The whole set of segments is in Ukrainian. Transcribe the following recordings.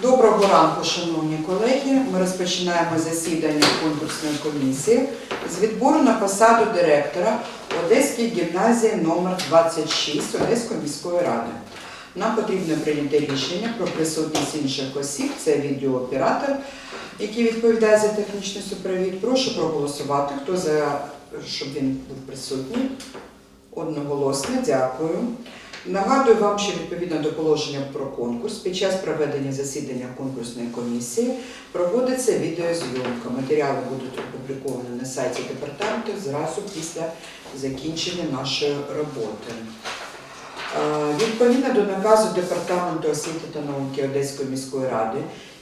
Доброго ранку, шановні колеги. Ми розпочинаємо засідання конкурсної комісії з відбору на посаду директора Одеської гімназії номер 26 Одеської міської ради. Нам потрібно прийняти рішення про присутність інших осіб. Це відеооператор, який відповідає за технічний супровід. Прошу проголосувати. Хто за щоб він був присутній? Одноголосно, дякую. Нагадую вам, що відповідно до положення про конкурс під час проведення засідання конкурсної комісії проводиться відеозйомка. Матеріали будуть опубліковані на сайті департаменту зразу після закінчення нашої роботи. Відповідно до наказу Департаменту освіти та науки Одеської міської ради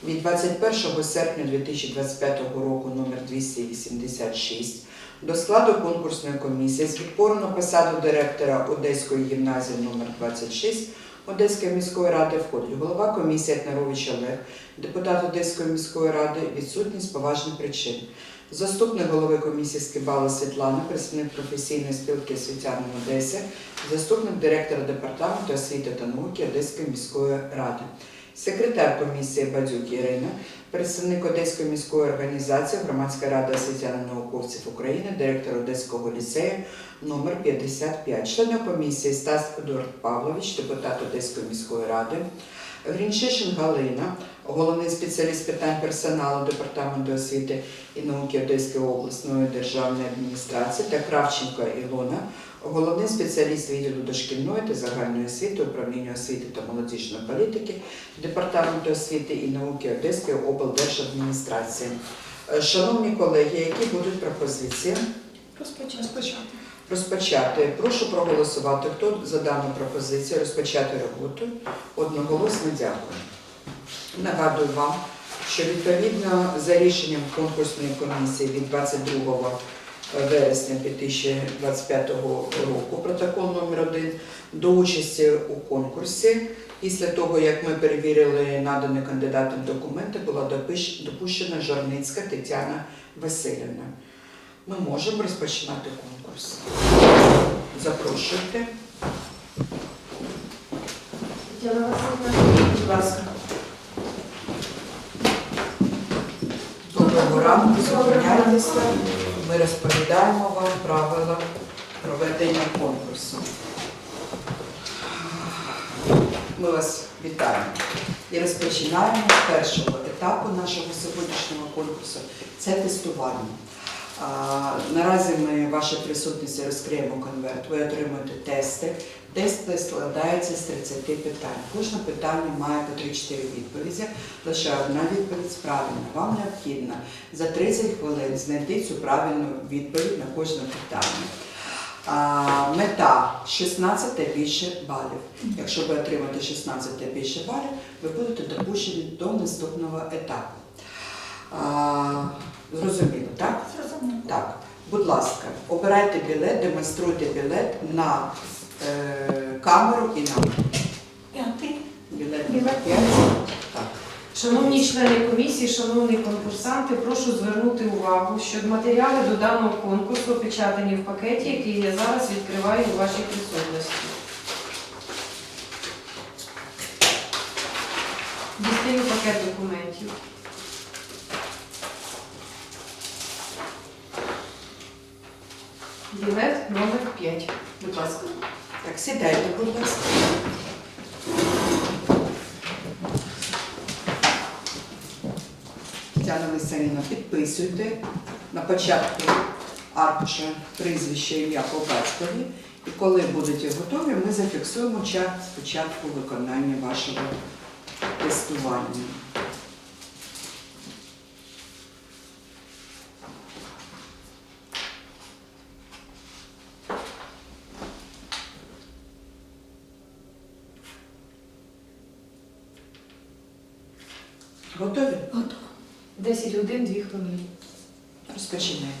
від 21 серпня 2025 року номер 286 до складу конкурсної комісії з відбору на посаду директора Одеської гімназії номер 26 Одеської міської ради входить голова комісії Етнарович Олег, депутат Одеської міської ради, відсутність поважних причин. Заступник голови комісії Скибала Світлана, представник професійної спілки освітян в Одесі, заступник директора департаменту освіти та науки Одеської міської ради, секретар комісії Бадюк Ірина, представник Одеської міської організації Громадська рада освітян науковців України, директор Одеського ліцею номер 55, члена комісії Стас Едуард Павлович, депутат Одеської міської ради, Грінчишин Галина, головний спеціаліст питань персоналу Департаменту освіти і науки Одеської обласної державної адміністрації та Кравченко Ілона, головний спеціаліст відділу дошкільної та загальної освіти, управління освіти та молодіжної політики Департаменту освіти і науки Одеської облдержадміністрації. Е, Шановні колеги, які будуть пропозиції? Розпочати. Розпочати. Прошу проголосувати. Хто за дану пропозицію розпочати роботу? Одноголосно дякую. Нагадую вам, що відповідно за рішенням конкурсної комісії від 22 вересня 2025 року, протокол номер 1 до участі у конкурсі. Після того, як ми перевірили надані кандидатам документи, була допущена Жорницька Тетяна Васильівна. Ми можемо розпочинати конкурс. Запрошуйте. Тетяна Васильівна, Будь ласка. Доброго ранку, зупиняйтеся. Ми розповідаємо вам правила проведення конкурсу. Ми вас вітаємо і розпочинаємо з першого етапу нашого сьогоднішнього конкурсу. Це тестування. А, Наразі ми ваші присутності розкриємо конверт. Ви отримуєте тести. Тести складаються з 30 питань. Кожне питання має по 3-4 відповіді. Лише одна відповідь правильна. Вам необхідно за 30 хвилин знайти цю правильну відповідь на кожне питання. А, мета 16 та більше балів. Якщо ви отримаєте 16 та більше балів, ви будете допущені до наступного етапу. А, зрозуміло, так? зрозуміло. Так, будь ласка, обирайте білет, демонструйте білет на камеру і на П'ятий. білет. Білет. П'ять. Так. Шановні члени комісії, шановні конкурсанти, прошу звернути увагу, що матеріали до даного конкурсу опечатані в пакеті, який я зараз відкриваю у вашій присутності. Дістаю пакет документів. Білет номер 5. Будь ласка. Так, сідайте, будь ласка. Тетяна Васильівна, підписуйте на початку аркуша прізвище ім'я по батькові. І коли будете готові, ми зафіксуємо час спочатку виконання вашого тестування. Готові? Готово. 10 годин, 2 хвилини. Розпочинаємо.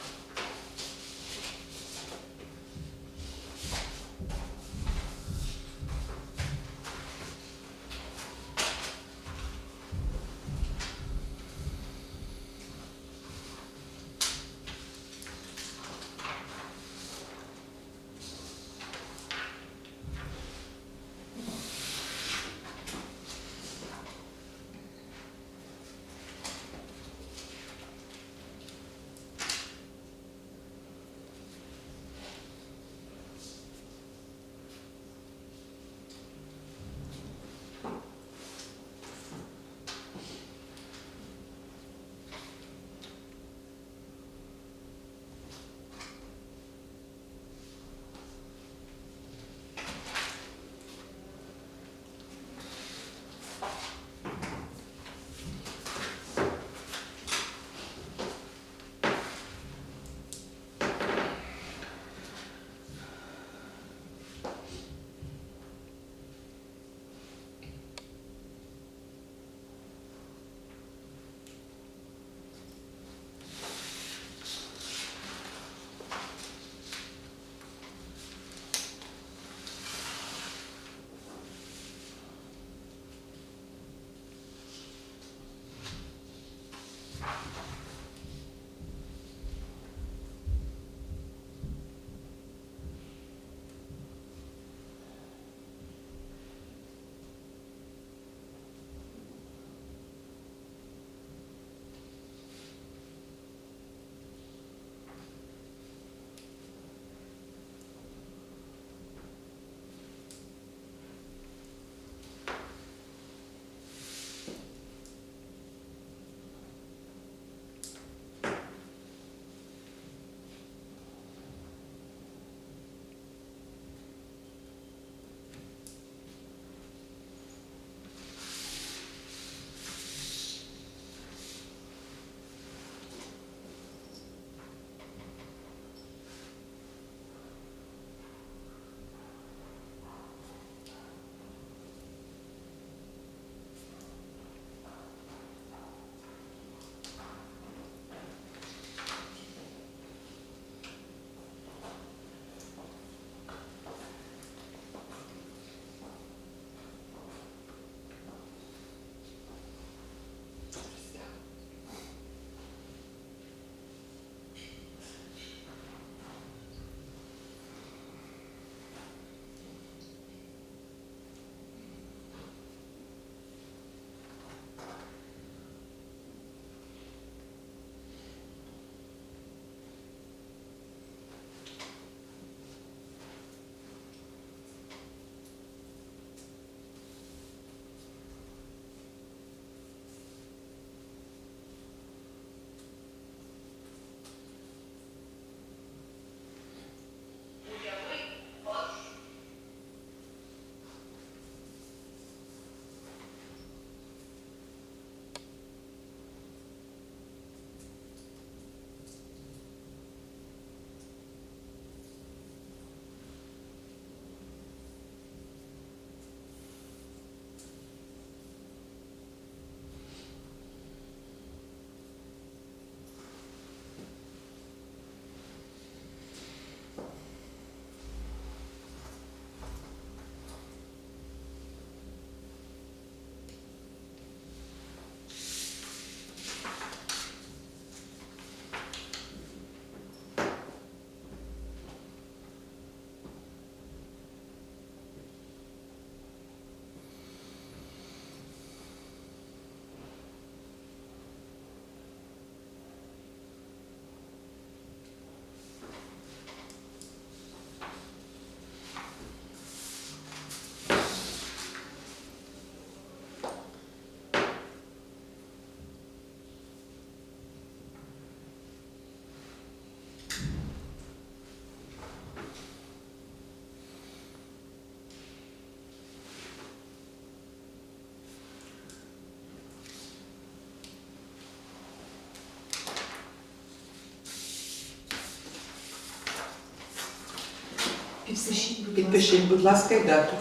Підпишіть, будь ласка, і дату.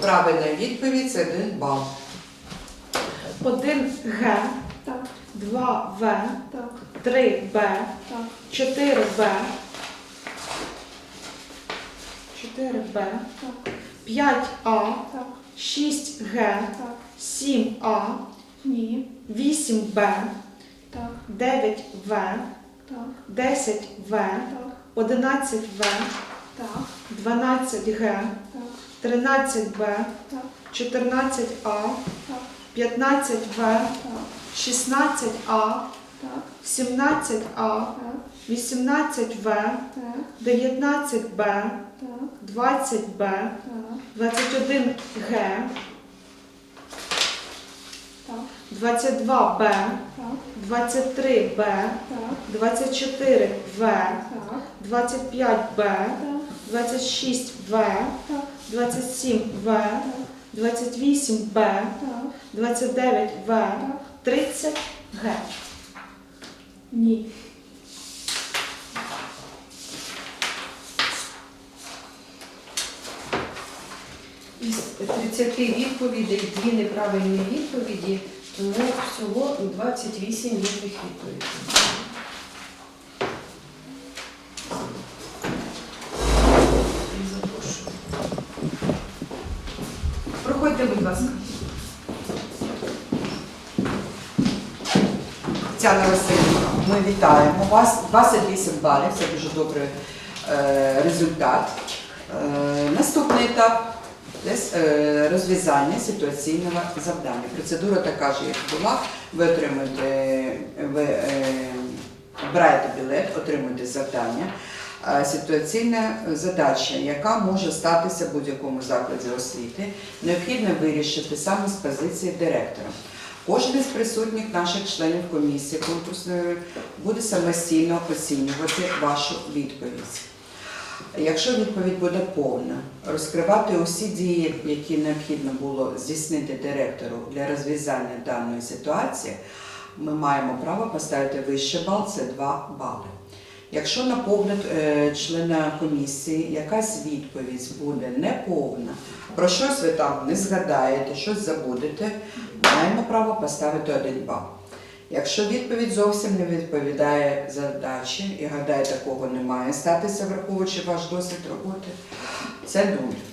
Правильна відповідь це один бал. 1 Г, Так, 2 В, так, 3 Б, так, 4 Б, 4 Б, так, 5 А, так, 6 Г, так, 7 А, ні, 8 Б, так, 9 В, так, 10 В, так, 11 В, так, 12 Г, 13Б, 14А, 15В, 16А, 17А, 18В, 19Б, 20Б, 21Г, 22Б, 23Б, 24В, 25Б, 26В, 27В, 28Б, 29В, 30Г. Ні. Із 30 відповідей дві неправильні відповіді, тому всього 28 вірних відповідей. Тетяна Васильівна, ми вітаємо вас. 28 балів, це дуже добрий е, результат. Е, наступний етап десь е, розв'язання ситуаційного завдання. Процедура така ж, як була. Ви отримуєте, ви е, обираєте білет, отримуєте завдання. Е, Ситуаційна задача, яка може статися в будь-якому закладі освіти, необхідно вирішити саме з позиції директора. Кожен із присутніх наших членів комісії конкурсної буде самостійно оцінювати вашу відповідь. Якщо відповідь буде повна, розкривати усі дії, які необхідно було здійснити директору для розв'язання даної ситуації, ми маємо право поставити вищий бал це 2 бали. Якщо на погляд е, члена комісії якась відповідь буде неповна, про щось ви там не згадаєте, щось забудете, маємо право поставити один бал. Якщо відповідь зовсім не відповідає задачі, і гадаєте, такого не має статися, враховуючи ваш досвід роботи, це нуль.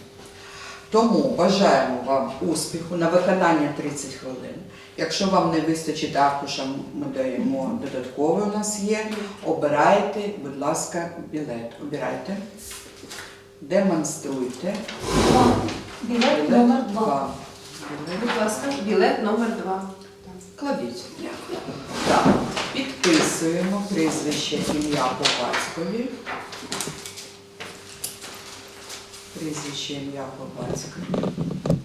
Тому бажаємо вам успіху на виконання 30 хвилин. Якщо вам не вистачить аркуша, ми даємо додатковий у нас є. Обирайте, будь ласка, білет. Обирайте. Демонструйте. білет номер два. Два. Білет. Будь ласка, білет номер 2. Кладіть. Так. Підписуємо прізвище ім'я по батькові. Прізвище ім'я по.